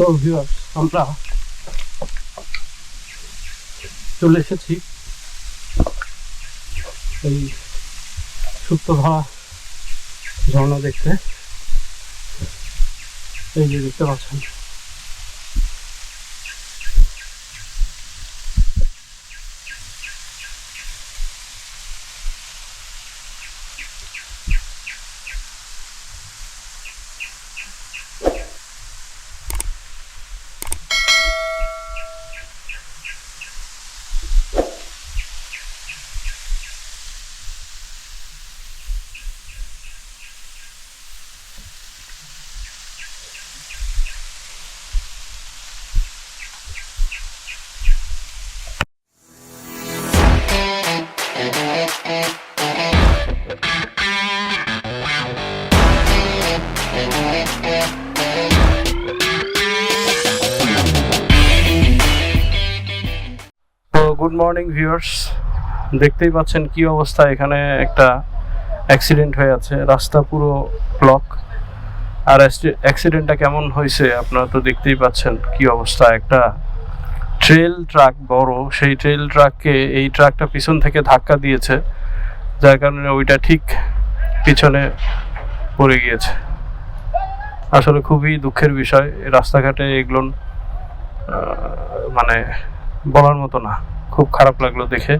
তো আমরা চলে এসেছি এই সুপ্তভা ঝর্ণা দেখতে। এই যে দেখতে পাচ্ছেন। গুড মর্নিং ভিউয়ার্স দেখতেই পাচ্ছেন কি অবস্থা? এখানে একটা অ্যাক্সিডেন্ট হয়ে আছে। রাস্তা পুরো ব্লক আর অ্যাক্সিডেন্টটা কেমন হয়েছে আপনারা তো দেখতেই পাচ্ছেন কি অবস্থা। একটা ট্রেল ট্রাক বড়। সেই ট্রেল ট্রাককে এই ট্রাকটা পিছন থেকে ধাক্কা দিয়েছে। যার কারণে ওইটা ঠিক পিছনে পড়ে গিয়েছে। আসলে খুবই দুঃখের বিষয় রাস্তাঘাটে এগুলো মানে বলার মতো না। খুব খারাপ লাগল দেখে।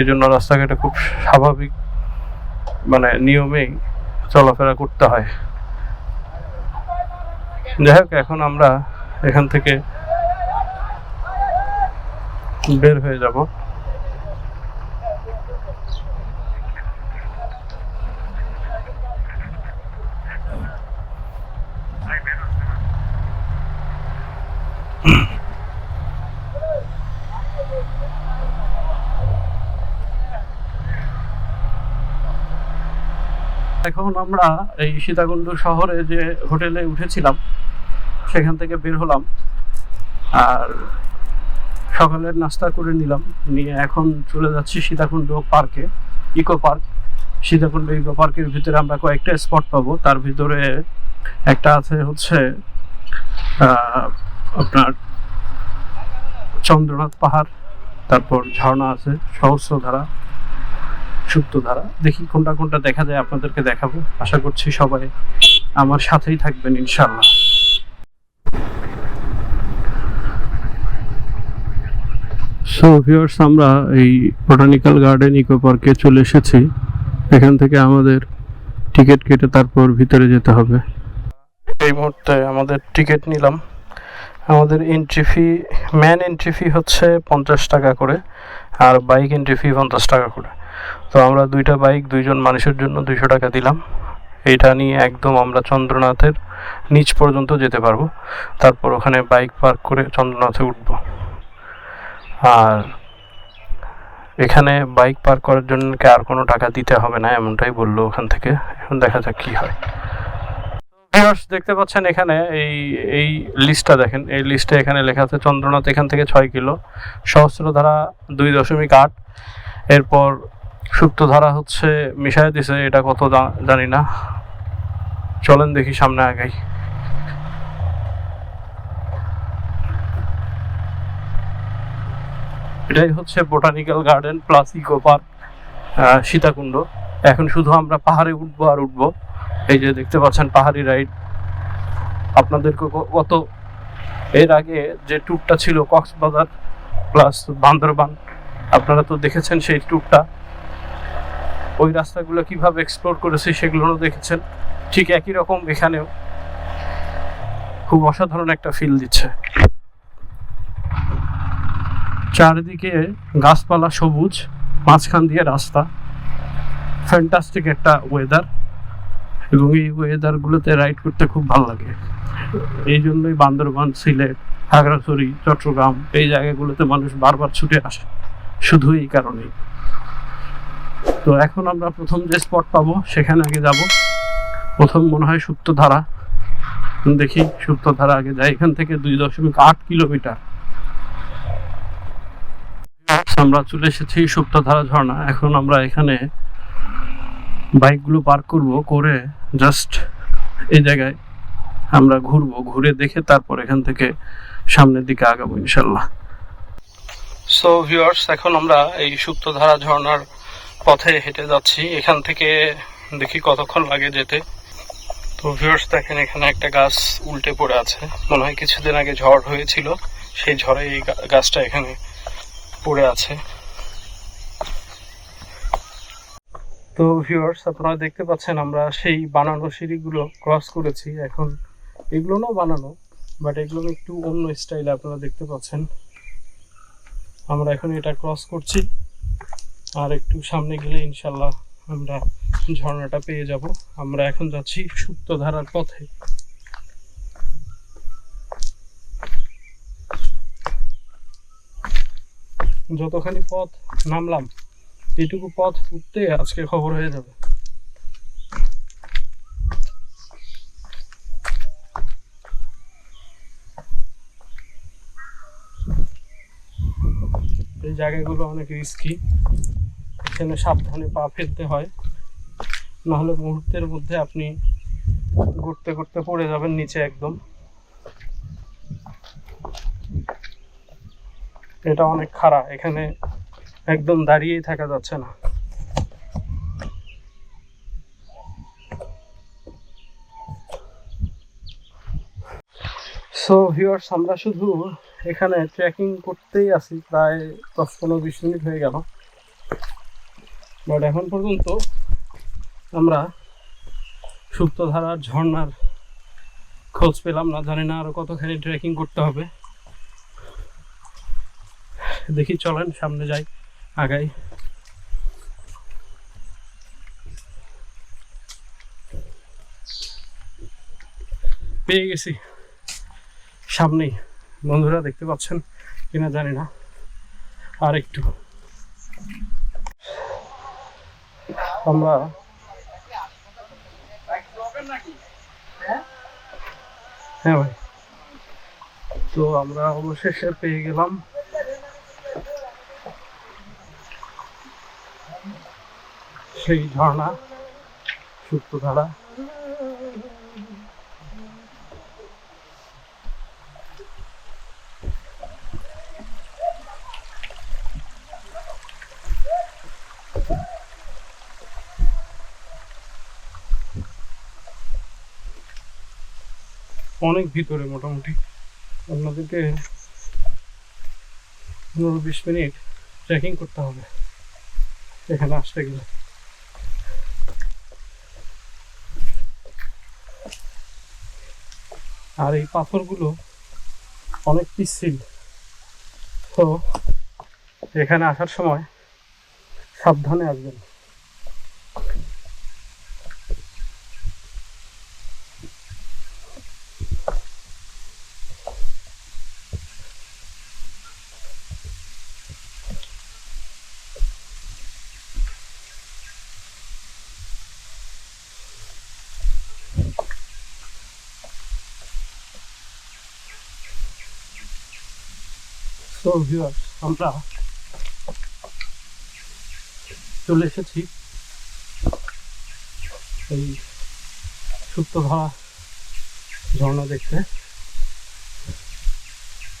এই জন্য রাস্তাঘাটে খুব স্বাভাবিক মানে নিয়মেই চলাফেরা করতে হয়। যাই হোক, এখন আমরা এখান থেকে বের হয়ে যাব। এখন আমরা এই সীতাকুণ্ড শহরে যে হোটেলে উঠেছিলাম, সেখান থেকে বের হলাম আর সকালের নাস্তা করে নিলাম। নিয়ে এখন চলে যাচ্ছি সীতাকুণ্ড পার্কে, ইকো পার্ক। সীতাকুণ্ড ইকো পার্কের ভিতরে আমরা কয়েকটা স্পট পাবো। তার ভিতরে একটা আছে হচ্ছে আপনার চন্দ্রনাথ পাহাড়, তারপর ঝর্ণা আছে, সহস্রধারা। সুপ্তধারা দেখি কোনটা কোনটা দেখা যায় আপনাদেরকে দেখাবো। আশা করছি সবাই আমার সাথেই থাকবেন ইনশাল্লাহ সো ভিউয়ার্স আমরা এই বোটানিক্যাল গার্ডেন ইকো পার্কে চলে এসেছি। এখান থেকে আমাদের টিকিট কেটে তারপর ভিতরে যেতে হবে। এই মুহূর্তে আমাদের টিকিট নিলাম। আমাদের entry fee man entry fee হচ্ছে পঞ্চাশ টাকা করে আর বাইক এন্ট্রি ফি পঞ্চাশ টাকা করে। তো আমরা দুইটা বাইক দুইজন মানুষের জন্য দুইশো টাকা দিলাম। এটা নিয়ে একদম আমরা চন্দ্রনাথের নিচ পর্যন্ত যেতে পারব। তারপর ওখানে বাইক পার্ক করে চন্দ্রনাথে উঠব। আর এখানে বাইক পার্ক করার জন্য আর কোনো টাকা দিতে হবে না, এমনটাই বলল ওখান থেকে। এখন দেখা যাক কি হয়। দেখতে পাচ্ছেন এখানে এই এই লিস্টটা দেখেন। এই লিস্টে এখানে লেখা আছে, চন্দ্রনাথ এখান থেকে ছয় কিলো, সহস্রধারা দুই দশমিক আট। এরপর সুপ্তধারা হচ্ছে মিশাই দিছে, এটা কত জানি না। চলেন দেখি সামনে আগাই। এটাই হচ্ছে botanical garden plus eco park Sitakunda. এখন শুধু আমরা পাহাড়ে উঠবো আর উঠবো। এই যে দেখতে পাচ্ছেন পাহাড়ি রাইড। আপনাদেরকে গত এর আগে যে ট্যুরটা ছিল কক্সবাজার প্লাস বান্দরবান, আপনারা তো দেখেছেন সেই ট্যুরটা। ওই রাস্তাগুলো কীভাবে এক্সপ্লোর করেছি সেগুলোও দেখেছেন। ঠিক একই রকম এখানেও খুব অসাধারণ একটা ফিল দিচ্ছে। চারিদিকে গাছপালা সবুজ, মাঝখান দিয়ে রাস্তা। ফ্যান্টাস্টিক একটা ওয়েদার এবং এই ওয়েদারগুলোতে রাইড করতে খুব ভালো লাগে। এই জন্যই বান্দরবান, সিলেট খাগড়াছড়ি চট্টগ্রাম এই জায়গাগুলোতে মানুষ বারবার ছুটে আসে। শুধু এই কারণেই। তো এখন আমরা প্রথম যে স্পট পাবো, সেখানে আগে যাব। প্রথম মনে হয় সুপ্তধারা দেখি সুপ্তধারা আগে যাই এখান থেকে দুই দশমিক আট কিলোমিটার। আমরা চলে এসেছি সুপ্তধারা ঝর্ণা। এখন আমরা এখানে বাইকগুলো পার্ক করব করে জাস্ট এই জায়গায় আমরা ঘুরবো। ঘুরে দেখে তারপর এখান থেকে সামনের দিকে আগাবো ইনশাল্লাহ। সো ভিউয়ার্স এখন আমরা এই সুপ্তধারা ঝর্ণার পথে হেঁটে যাচ্ছি। এখান থেকে দেখি কতক্ষণ লাগে যেতে। তো ভিউয়ার্স দেখেন, এখানে একটা গাছ উল্টে পড়ে আছে। মনে হয় কিছুদিন আগে ঝড় হয়েছিল। সেই ঝড়ে এই গাছটা এখানে পড়ে আছে। তো ভিউয়ার্স আপনারা দেখতে পাচ্ছেন, আমরা সেই বানানো সিঁড়িগুলো ক্রস করেছি। এখন এগুলো না বানানো বাট এগুলো একটু অন্য স্টাইলে আপনারা দেখতে পাচ্ছেন। আমরা এখন এটা ক্রস করছি। আর একটু সামনে গেলে ইনশাল্লাহ আমরা ঝর্ণাটা পেয়ে যাব। আমরা এখন যাচ্ছি সুপ্তধারার পথে। যতখানি পথ নামলাম, এটুকু পথ উঠতে আজকে খবর হয়ে যাবে। এই জায়গাগুলো অনেক রিস্কি এখানে সাবধানে পা ফেলতে হয়। নাহলে মুহূর্তের মধ্যে আপনি ঘুরতে ঘুরতে পড়ে যাবেন নিচে একদম। এটা অনেক খাড়া, এখানে একদম দাঁড়িয়েই থাকা যাচ্ছে না। সো ভিউয়ার্স আমরা শুধু এখানে ট্রেকিং করতেই আছি, প্রায় দশ পনেরো, বিশ মিনিট হয়ে গেল। বাট এখন পর্যন্ত আমরা সুপ্তধারার ঝর্ণার খোঁজ পেলাম না, জানি না আরও কতখানি ট্রেকিং করতে হবে। দেখি, চলেন, সামনে যাই, আগাই। পেয়ে গেছি। সামনেই। বন্ধুরা, দেখতে পাচ্ছেন কিনা জানি না। আর একটু। আমরা হ্যাঁ ভাই। তো আমরা অবশেষে পেয়ে গেলাম। সেই ঝর্ণা সুপ্তধারা অনেক ভিতরে মোটামুটি। আপনাদেরকে পনেরো বিশ মিনিট ট্রেকিং করতে হবে। এখানে আসতে গেলে। আর এই পাথরগুলো অনেক পিচ্ছিল। তো এখানে আসার সময় সাবধানে আসবেন। তো আমরা চলে এসেছি। এই সুপ্তধারা ঝর্ণা দেখতে।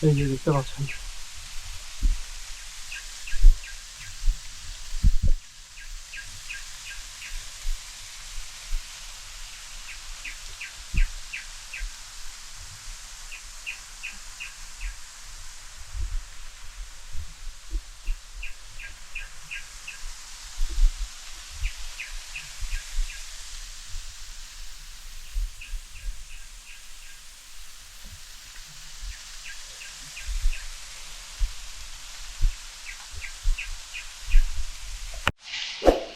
এই যে দেখতে পাচ্ছেন।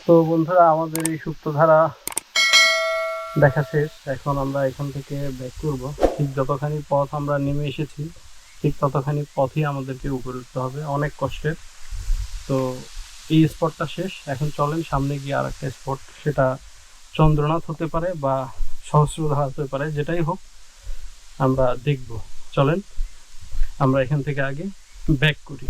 তো বন্ধুরা, আমাদের এই সুপ্তধারা দেখা শেষ এখন আমরা এখান থেকে ব্যাক করব। ঠিক যতখানি পথ আমরা নেমে এসেছি, ঠিক ততখানি পথই আমাদেরকে উপরে উঠতে হবে অনেক কষ্টের তো এই স্পটটা শেষ। এখন চলেন সামনে গিয়ে আর একটা স্পট সেটা চন্দ্রনাথ হতে পারে বা সহস্রধারা হতে পারে, যেটাই হোক, আমরা দেখব। চলেন, আমরা এখান থেকে আগে ব্যাক করি।